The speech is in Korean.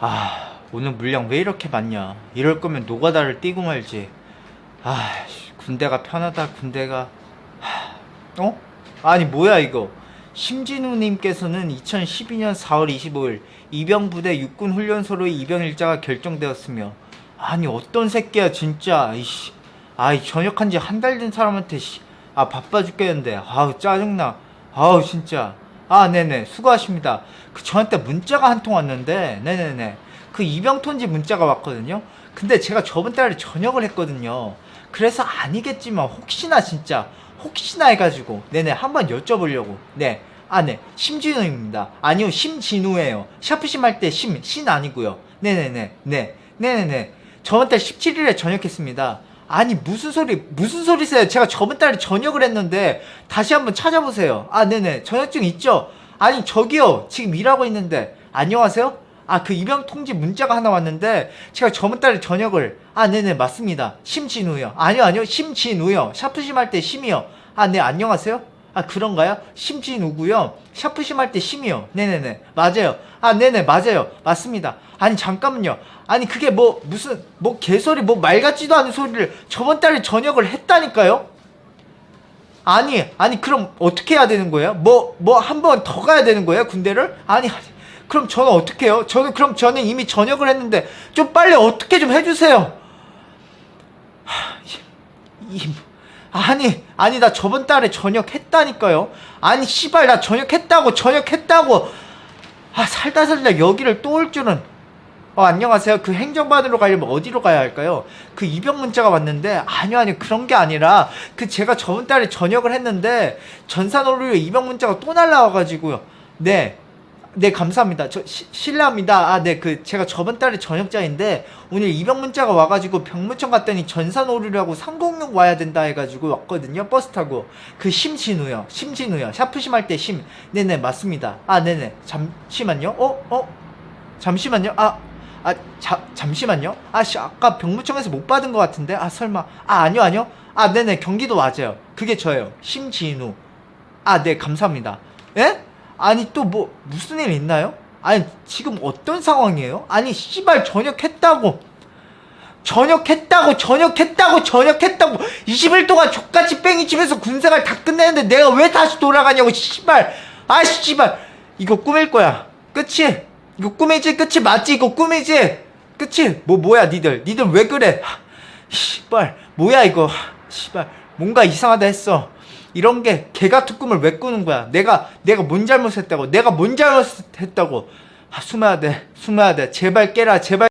아 오늘 물량 왜 이렇게 많냐? 이럴 거면 노가다를 띄고 말지. 아 씨, 군대가 편하다 군대가. 하, 어? 아니 뭐야 이거? 심진우님께서는 2012년 4월 25일 이병부대 육군훈련소로 입영 일자가 결정되었으며 아니 어떤 새끼야 진짜. 이씨. 아이 전역한 지 한 달 된 사람한테 씨, 아 바빠 죽겠는데. 아우 짜증나. 아우 진짜 아 네네. 수고하십니다. 그 저한테 문자가 한 통 왔는데 네네네. 그 입영 톤지 문자가 왔거든요. 근데 제가 저번 달에 전역을 했거든요. 그래서 아니겠지만 혹시나 진짜 혹시나 해가지고 네네 한번 여쭤보려고. 네 아 네. 심진우입니다. 아니요 심진우예요. 샤프심 할 때 심 신 아니고요. 네네네. 네. 네네네. 저번 달 17일에 전역했습니다 아니 무슨 소리 무슨 소리세요? 제가 저번 달에 전역을 했는데 다시 한번 찾아보세요. 아 네네. 전역증 있죠? 아니 저기요. 지금 일하고 있는데. 안녕하세요? 아 그 입영 통지 문자가 하나 왔는데 제가 저번 달에 전역을. 아 네네. 맞습니다. 심진우요. 아니요 아니요. 심진우요. 샤프심 할 때 심이요. 아 네. 안녕하세요 아 그런가요? 심진우고요? 샤프심 할 때 심이요. 네네네. 맞아요. 아 네네. 맞아요. 맞습니다. 아니 잠깐만요. 아니 그게 뭐 무슨 뭐 개소리 뭐 말 같지도 않은 소리를 저번 달에 전역을 했다니까요? 아니 아니 그럼 어떻게 해야 되는 거예요? 뭐 뭐 한 번 더 가야 되는 거예요 군대를? 아니 아니. 그럼 저는 어떻게 해요? 저는 그럼 저는 이미 전역을 했는데 좀 빨리 어떻게 좀 해주세요. 하, 이, 이 아니 아니 나 저번 달에 전역했다니까요. 아니 씨발 나 전역했다고 전역했다고 아 살다 살다 여기를 또 올 줄은 어, 안녕하세요. 그 행정반으로 가려면 어디로 가야 할까요? 그 입영 문자가 왔는데, 아니요, 아니요. 그런 게 아니라, 그 제가 저번 달에 전역을 했는데, 전산오류에 입영 문자가 또 날라와가지고요. 네. 네, 감사합니다. 저, 시, 실례합니다. 아, 네, 그, 제가 저번 달에 전역자인데, 오늘 입영 문자가 와가지고 병무청 갔더니 전산 오류라고 306 와야 된다 해가지고 왔거든요. 버스 타고. 그 심진우요. 심진우요. 샤프심 할 때 심. 네네, 맞습니다. 아, 네네. 잠시만요. 어? 어? 잠시만요. 아, 아, 자, 잠시만요. 아, 씨, 아까 병무청에서 못 받은 것 같은데. 아, 설마. 아, 아니요, 아니요. 아, 네네, 경기도 맞아요. 그게 저예요. 심진우. 아, 네, 감사합니다. 예? 아니, 또 뭐, 무슨 일 있나요? 아니, 지금 어떤 상황이에요? 아니, 씨발, 전역했다고. 전역했다고, 전역했다고, 전역했다고. 20일 동안 족같이 뺑이 집에서 군생활 다 끝내는데 내가 왜 다시 돌아가냐고, 씨발. 아, 씨발. 이거 꾸밀 거야. 끝이? 이거 꿈이지 끝이 맞지 이거 꿈이지 끝이 뭐 뭐야 니들 니들 왜 그래 하, 씨발 뭐야 이거 하, 씨발 뭔가 이상하다 했어 이런 게 개같은 꿈을 왜 꾸는 거야? 내가 내가 뭔 잘못했다고? 내가 뭔 잘못했다고? 아, 숨어야 돼 숨어야 돼. 제발 깨라 제발